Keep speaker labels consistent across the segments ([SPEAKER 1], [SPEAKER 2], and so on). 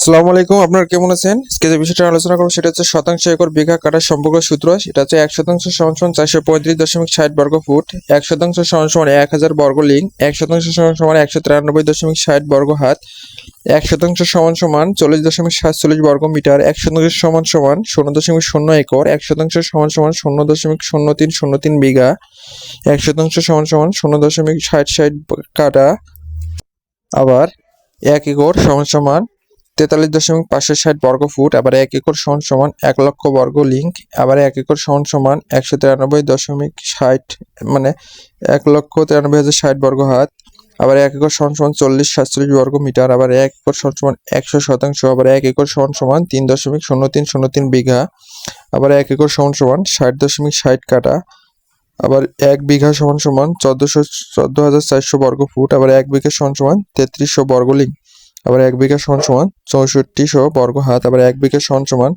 [SPEAKER 1] আসসালামু আলাইকুম, আপনারা কেমন আছেন? আজকে যে বিষয়টা আলোচনা করব, সেটা হচ্ছে শতাংশ একর বিঘা কাটার সম্পর্ক সূত্র। সেটা হচ্ছে এক শতাংশ সমান সমান চারশো পঁয়ত্রিশ দশমিক ষাট বর্গ ফুট, এক শতাংশ সমান সমান এক হাজার বর্গ লিঙ্ক এক শতাংশ সমান সমান একশো তিরানব্বই দশমিক ষাট বর্গ হাত, এক শতাংশ সমান সমান চল্লিশ দশমিক সাতচল্লিশ বর্গ মিটার, এক শতাংশ সমান সমান শূন্য দশমিক শূন্য একর, এক শতাংশ সমান সমান শূন্য দশমিক শূন্য তিন শূন্য তিন বিঘা, এক শতাংশ সমান সমান শূন্য দশমিক ষাট ষাট কাটা, আবার এক একর সমান সমান তেতাল্লিশ দশমিক পাঁচশো ষাট বর্গ ফুট, আবার এক একর সমান সমান এক লক্ষ বর্গ লিঙ্ক, আবার এক একর সমান সমান একশো তিরানব্বই দশমিক ষাট মানে এক লক্ষ তিরানব্বই হাজার ষাট বর্গ হাত, আবার এক একর সমান সমান চল্লিশ সাতচল্লিশ বর্গ মিটার, আবার এক একর সমান সমান একশো শতাংশ, আবার এক একর সমান সমান তিন দশমিক শূন্য তিন শূন্য তিন বিঘা, আবার এক একর সমান সমান ষাট দশমিক ষাট কাটা, আবার এক বিঘা সমান সমান চোদ্দশো চোদ্দ হাজার চারশো বর্গ ফুট, আবার এক বিঘা সমান সমান তেত্রিশশো বর্গ লিঙ্ক। আবার এক বিঘা সমান সমান চৌষট্টিশো বর্গ হাত, আবার এক বিঘা সমান সমান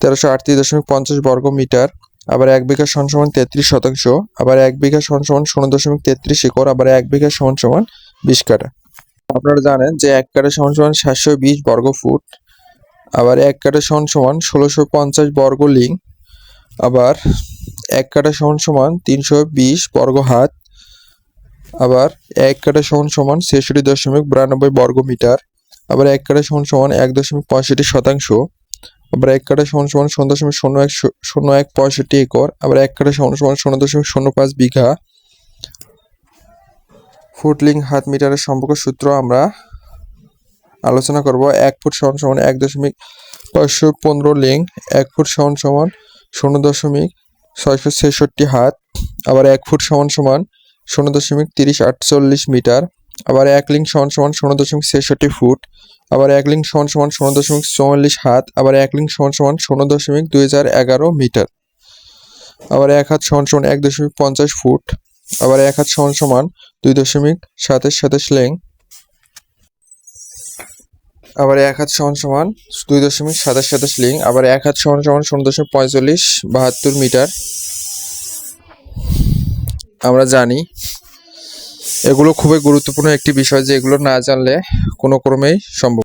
[SPEAKER 1] তেরোশো আটত্রিশ দশমিক পঞ্চাশ বর্গ মিটার, আবার এক বিঘা সমান সমান তেত্রিশ শতাংশ, আবার এক বিঘা সমান সমান শূন্য দশমিক তেত্রিশ একর, আবার এক বিঘা সমান সমান বিশ কাঠা। আপনারা জানেন যে এক কাঠা সমান সমান সাতশো বিশ বর্গ ফুট, আবার এক কাঠা সমান সমান ষোলোশো পঞ্চাশ বর্গ লিং, আবার এক কাঠা সমান সমান তিনশো বিশ বর্গ হাত, আবার এক কাঠা সমান সমান ছেষট্টি দশমিক বিরানব্বই বর্গ মিটার আবার এক কাঠা সমান সমান এক দশমিক পঁয়ষট্টি শতাংশ, আবার এক কাঠা সমান সমান শূন্য দশমিক শূন্য এক শূন্য এক পঁয়ষট্টি একর, আবার এক কাঠা সমান সমান শূন্য দশমিক শূন্য পাঁচ বিঘা। ফুটলিং হাত মিটারের সম্পর্ক সূত্র আমরা আলোচনা করব। এক ফুট সমান সমান এক দশমিক পাঁচশো পনেরো লিং এক ফুট সমান সমান শূন্য দশমিক ছয়শো ছেষট্টি হাত, আবার এক ফুট সমান সমান শূন্য দশমিক তিরিশ আটচল্লিশ মিটার। আবার এক লিঙ্ক সমান সমান শূন্য দশমিক ছেষট্টি ফুট, আবার এক লিঙ্ক সমান সমান শূন্য দশমিক চুয়াল্লিশ হাত, আবার এক লিঙ্ক সমান সমান শূন্য দশমিক দুই হাজার এগারো মিটার, আবার এক হাত সমান সমান এক দশমিক পঞ্চাশ ফুট, আবার এক হাত সমান সমান দুই দশমিক সাতাশ সাতাশ লিঙ্ক আবার এক হাত সমান সমান দুই দশমিক সাতাশ সাতাশ লিঙ্ক আবার এক হাত সমান সমান শূন্য দশমিক পঁয়তাল্লিশ বাহাত্তর মিটার। আমরা জানি এগুলো খুবই গুরুত্বপূর্ণ একটি বিষয় যে এগুলো না জানলে কোনো ক্রমেই সম্ভব